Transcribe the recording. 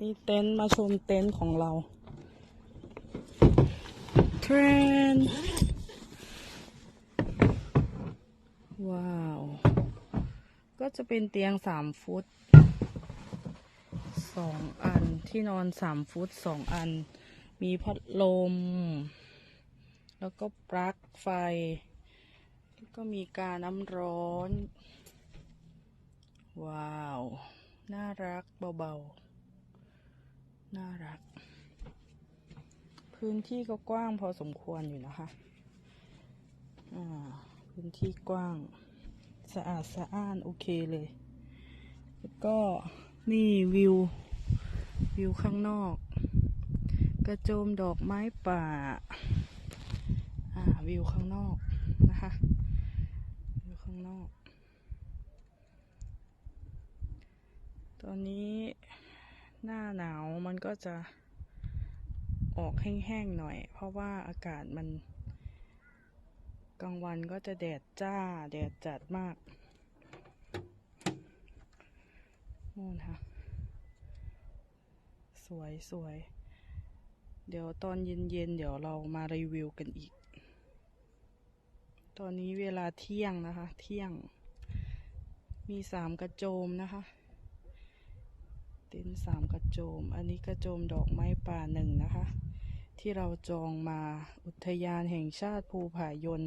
นี่เต็นท์มาชมเต็นท์ของเราเทรนด์ว้าว ก็จะเป็นเตียงสามฟุตสองอันที่นอนสามฟุตสองอัน มีพัดลม แล้วก็ปลั๊กไฟ แล้วก็มีกาน้ำร้อน ว้าว น่ารักเบา ๆ น่ารัก พื้นที่ก็กว้างพอสมควรอยู่นะคะพื้นที่กว้าง สะอาดสะอ้านโอเคเลย แล้วก็นี่วิว วิวข้างนอก กระโจมดอกไม้ป่า อ่าวิวข้างนอกนะคะ วิวข้างนอก ตอนนี้ หน้าหนาวมันก็จะออกแห้งๆหน่อย เพราะว่าอากาศมันกลางวันก็จะแดดจ้า แดดจัดมากนู่นค่ะ สวยสวย เดี๋ยวตอนเย็นๆเดี๋ยวเรามารีวิวกันอีก ตอนนี้เวลาเที่ยงนะคะ เที่ยง มีสามกระโจมนะคะ เต็นท์สามกระโจม อันนี้กระโจมดอกไม้ป่าหนึ่งนะคะ ที่เราจองมาอุทยานแห่งชาติภูผายน